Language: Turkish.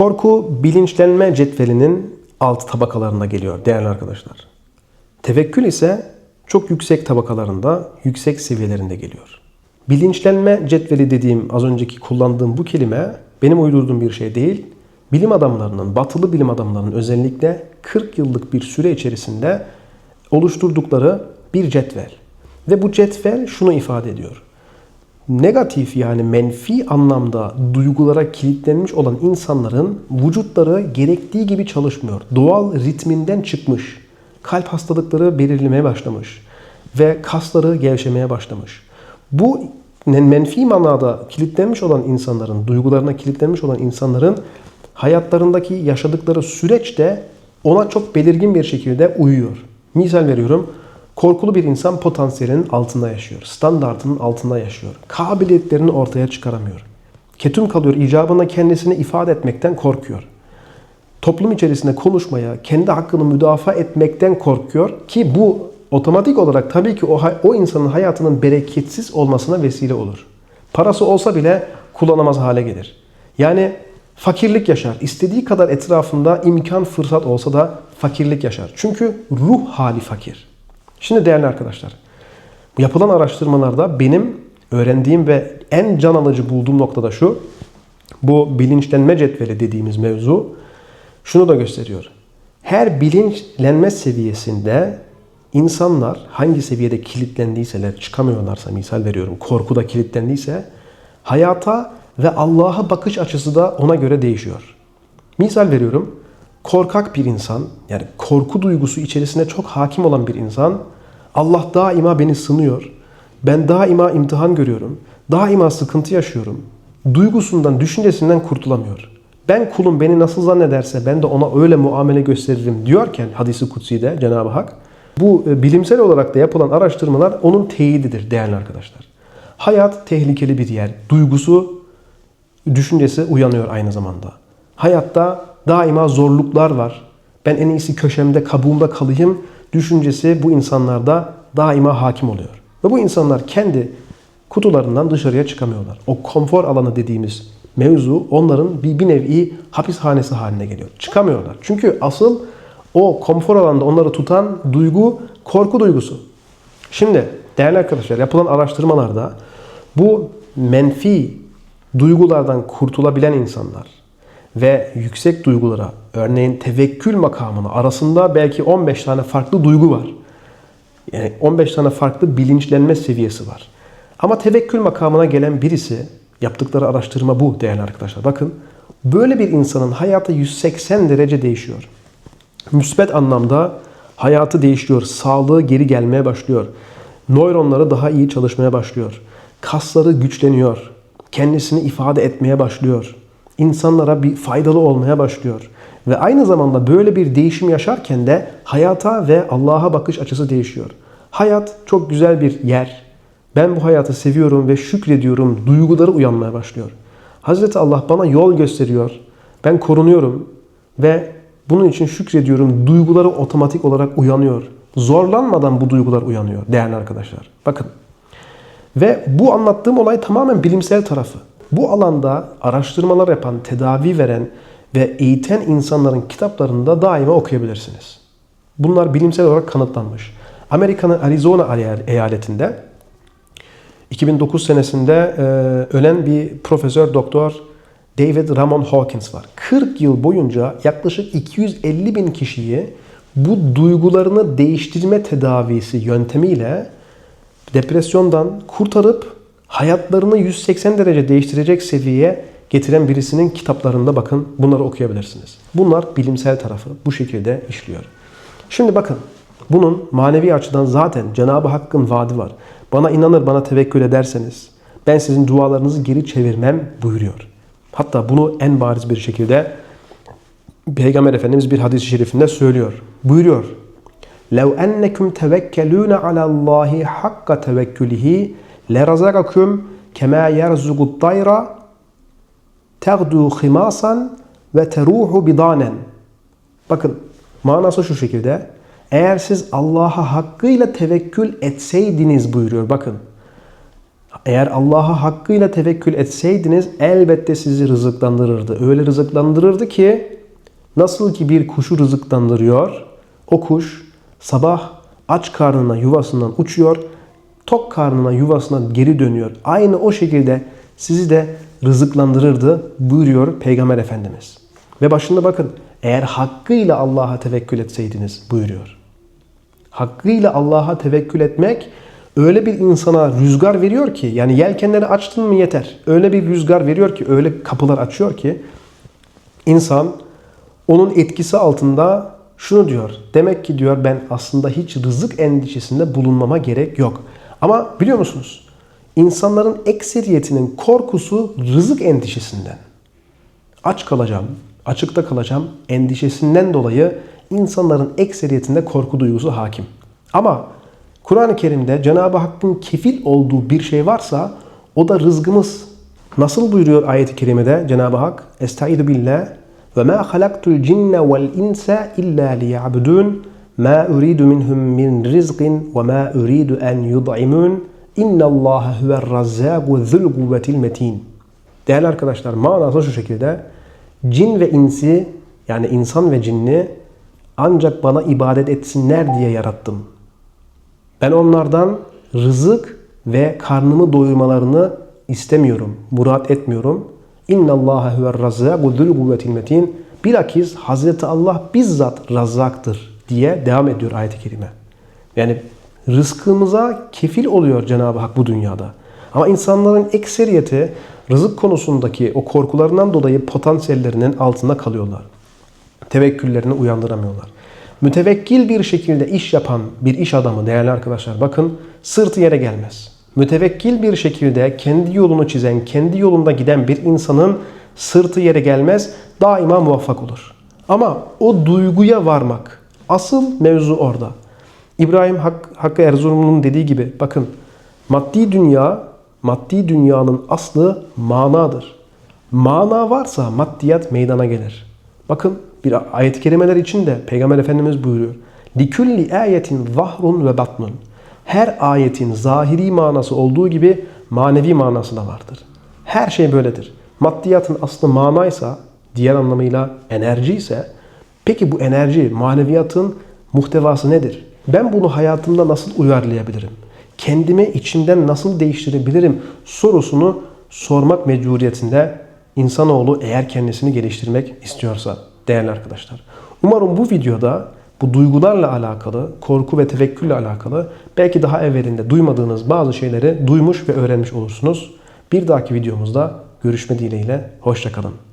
Korku bilinçlenme cetvelinin alt tabakalarına geliyor değerli arkadaşlar. Tevekkül ise çok yüksek tabakalarında, yüksek seviyelerinde geliyor. Bilinçlenme cetveli dediğim az önceki kullandığım bu kelime benim uydurduğum bir şey değil. Bilim adamlarının, batılı bilim adamlarının özellikle 40 yıllık bir süre içerisinde oluşturdukları bir cetvel. Ve bu cetvel şunu ifade ediyor. Negatif yani menfi anlamda duygulara kilitlenmiş olan insanların vücutları gerektiği gibi çalışmıyor. Doğal ritminden çıkmış. Kalp hastalıkları belirlemeye başlamış ve kasları gevşemeye başlamış. Bu menfi manada kilitlenmiş olan insanların, duygularına kilitlenmiş olan insanların hayatlarındaki yaşadıkları süreçte ona çok belirgin bir şekilde uyuyor. Misal veriyorum. Korkulu bir insan potansiyelinin altında yaşıyor. Standartının altında yaşıyor. Kabiliyetlerini ortaya çıkaramıyor. Ketum kalıyor. icabına kendisini ifade etmekten korkuyor. Toplum içerisinde konuşmaya, kendi hakkını müdafaa etmekten korkuyor ki bu otomatik olarak tabii ki o, o insanın hayatının bereketsiz olmasına vesile olur. Parası olsa bile kullanamaz hale gelir. Yani fakirlik yaşar. İstediği kadar etrafında imkan, fırsat olsa da fakirlik yaşar. Çünkü ruh hali fakir. Şimdi değerli arkadaşlar, yapılan araştırmalarda benim öğrendiğim ve en can alıcı bulduğum noktada şu. Bu bilinçlenme cetveli dediğimiz mevzu şunu da gösteriyor. Her bilinçlenme seviyesinde insanlar hangi seviyede kilitlendiyseler, çıkamıyorlarsa misal veriyorum, korkuda kilitlendiyse hayata ve Allah'a bakış açısı da ona göre değişiyor. Misal veriyorum, korkak bir insan, yani korku duygusu içerisinde çok hakim olan bir insan, Allah daima beni sınıyor. Ben daima imtihan görüyorum. Daima sıkıntı yaşıyorum. Duygusundan, düşüncesinden kurtulamıyor. Ben kulum beni nasıl zannederse ben de ona öyle muamele gösteririm diyorken hadisi kutsi'de Cenab-ı Hak bu e, bilimsel olarak da yapılan araştırmalar onun teyididir değerli arkadaşlar. Hayat tehlikeli bir yer. Duygusu, düşüncesi uyanıyor aynı zamanda. Hayatta daima zorluklar var. Ben en iyisi köşemde, kabuğumda kalayım düşüncesi bu insanlarda daima hakim oluyor. Ve bu insanlar kendi kutularından dışarıya çıkamıyorlar. O konfor alanı dediğimiz mevzu onların bir, bir nevi hapishanesi haline geliyor. Çıkamıyorlar. Çünkü asıl o konfor alanda onları tutan duygu korku duygusu. Şimdi değerli arkadaşlar yapılan araştırmalarda bu menfi duygulardan kurtulabilen insanlar ve yüksek duygulara, örneğin tevekkül makamına arasında belki 15 tane farklı duygu var. Yani 15 tane farklı bilinçlenme seviyesi var. Ama tevekkül makamına gelen birisi, yaptıkları araştırma bu değerli arkadaşlar. Bakın, böyle bir insanın hayatı 180 derece değişiyor. Müsbet anlamda hayatı değişiyor, sağlığı geri gelmeye başlıyor. Nöronları daha iyi çalışmaya başlıyor. Kasları güçleniyor. Kendisini ifade etmeye başlıyor insanlara bir faydalı olmaya başlıyor. Ve aynı zamanda böyle bir değişim yaşarken de hayata ve Allah'a bakış açısı değişiyor. Hayat çok güzel bir yer. Ben bu hayatı seviyorum ve şükrediyorum. Duyguları uyanmaya başlıyor. Hazreti Allah bana yol gösteriyor. Ben korunuyorum ve bunun için şükrediyorum. Duyguları otomatik olarak uyanıyor. Zorlanmadan bu duygular uyanıyor değerli arkadaşlar. Bakın. Ve bu anlattığım olay tamamen bilimsel tarafı. Bu alanda araştırmalar yapan, tedavi veren ve eğiten insanların kitaplarında daima okuyabilirsiniz. Bunlar bilimsel olarak kanıtlanmış. Amerika'nın Arizona eyaletinde 2009 senesinde e, ölen bir profesör doktor David Ramon Hawkins var. 40 yıl boyunca yaklaşık 250 bin kişiyi bu duygularını değiştirme tedavisi yöntemiyle depresyondan kurtarıp hayatlarını 180 derece değiştirecek seviyeye getiren birisinin kitaplarında bakın bunları okuyabilirsiniz. Bunlar bilimsel tarafı bu şekilde işliyor. Şimdi bakın bunun manevi açıdan zaten Cenab-ı Hakk'ın vaadi var. Bana inanır, bana tevekkül ederseniz ben sizin dualarınızı geri çevirmem buyuruyor. Hatta bunu en bariz bir şekilde Peygamber Efendimiz bir hadis-i şerifinde söylüyor. Buyuruyor. لَوْ أَنَّكُمْ تَوَكَّلُونَ عَلَى اللّٰهِ حَقَّ تَوَكُّلِهِ لَرَزَقَكُمْ كَمَا يَرْزُقُ الطَّيْرَ تَغْدُوا خِمَاسًا وَتَرُوحُ بِضَانًا Bakın manası şu şekilde. Eğer siz Allah'a hakkıyla tevekkül etseydiniz buyuruyor bakın. Eğer Allah'a hakkıyla tevekkül etseydiniz elbette sizi rızıklandırırdı. Öyle rızıklandırırdı ki nasıl ki bir kuşu rızıklandırıyor, o kuş sabah aç karnına yuvasından uçuyor, tok karnına yuvasına geri dönüyor. Aynı o şekilde sizi de rızıklandırırdı buyuruyor Peygamber Efendimiz. Ve başında bakın eğer hakkıyla Allah'a tevekkül etseydiniz buyuruyor. Hakkıyla Allah'a tevekkül etmek öyle bir insana rüzgar veriyor ki yani yelkenleri açtın mı yeter. Öyle bir rüzgar veriyor ki öyle kapılar açıyor ki insan onun etkisi altında şunu diyor. Demek ki diyor ben aslında hiç rızık endişesinde bulunmama gerek yok. Ama biliyor musunuz? İnsanların ekseriyetinin korkusu rızık endişesinden. Aç kalacağım, açıkta kalacağım endişesinden dolayı insanların ekseriyetinde korku duygusu hakim. Ama Kur'an-ı Kerim'de Cenab-ı Hakk'ın kefil olduğu bir şey varsa o da rızkımız. Nasıl buyuruyor ayet-i kerimede Cenab-ı Hak? Estaizu billah ve ma halaktul cinne vel insa illa liya'budun ma uridu minhum min rizqin ve ma uridu en yud'imun innallaha huver razzaku zul kuvvetil metin. Değerli arkadaşlar manası şu şekilde. Cin ve insi yani insan ve cinni ancak bana ibadet etsinler diye yarattım. Ben onlardan rızık ve karnımı doyurmalarını istemiyorum, murat etmiyorum. İnna Allaha huver razzaku zul kuvvetil metin. Bilakis Hazreti Allah bizzat razzaktır diye devam ediyor ayet-i kerime. Yani rızkımıza kefil oluyor Cenab-ı Hak bu dünyada. Ama insanların ekseriyeti rızık konusundaki o korkularından dolayı potansiyellerinin altında kalıyorlar. Tevekküllerini uyandıramıyorlar. Mütevekkil bir şekilde iş yapan bir iş adamı değerli arkadaşlar bakın sırtı yere gelmez. Mütevekkil bir şekilde kendi yolunu çizen, kendi yolunda giden bir insanın sırtı yere gelmez, daima muvaffak olur. Ama o duyguya varmak, asıl mevzu orada. İbrahim Hak, Hakkı Erzurumlu'nun dediği gibi bakın maddi dünya, maddi dünyanın aslı manadır. Mana varsa maddiyat meydana gelir. Bakın bir ayet-i kerimeler içinde Peygamber Efendimiz buyuruyor. Likulli ayetin zahrun ve batnun. Her ayetin zahiri manası olduğu gibi manevi manası da vardır. Her şey böyledir. Maddiyatın aslı manaysa, diğer anlamıyla enerji ise, peki bu enerji, maneviyatın muhtevası nedir? Ben bunu hayatımda nasıl uyarlayabilirim? Kendimi içimden nasıl değiştirebilirim sorusunu sormak mecburiyetinde insanoğlu eğer kendisini geliştirmek istiyorsa değerli arkadaşlar. Umarım bu videoda bu duygularla alakalı, korku ve tevekkülle alakalı belki daha evvelinde duymadığınız bazı şeyleri duymuş ve öğrenmiş olursunuz. Bir dahaki videomuzda görüşme dileğiyle hoşçakalın.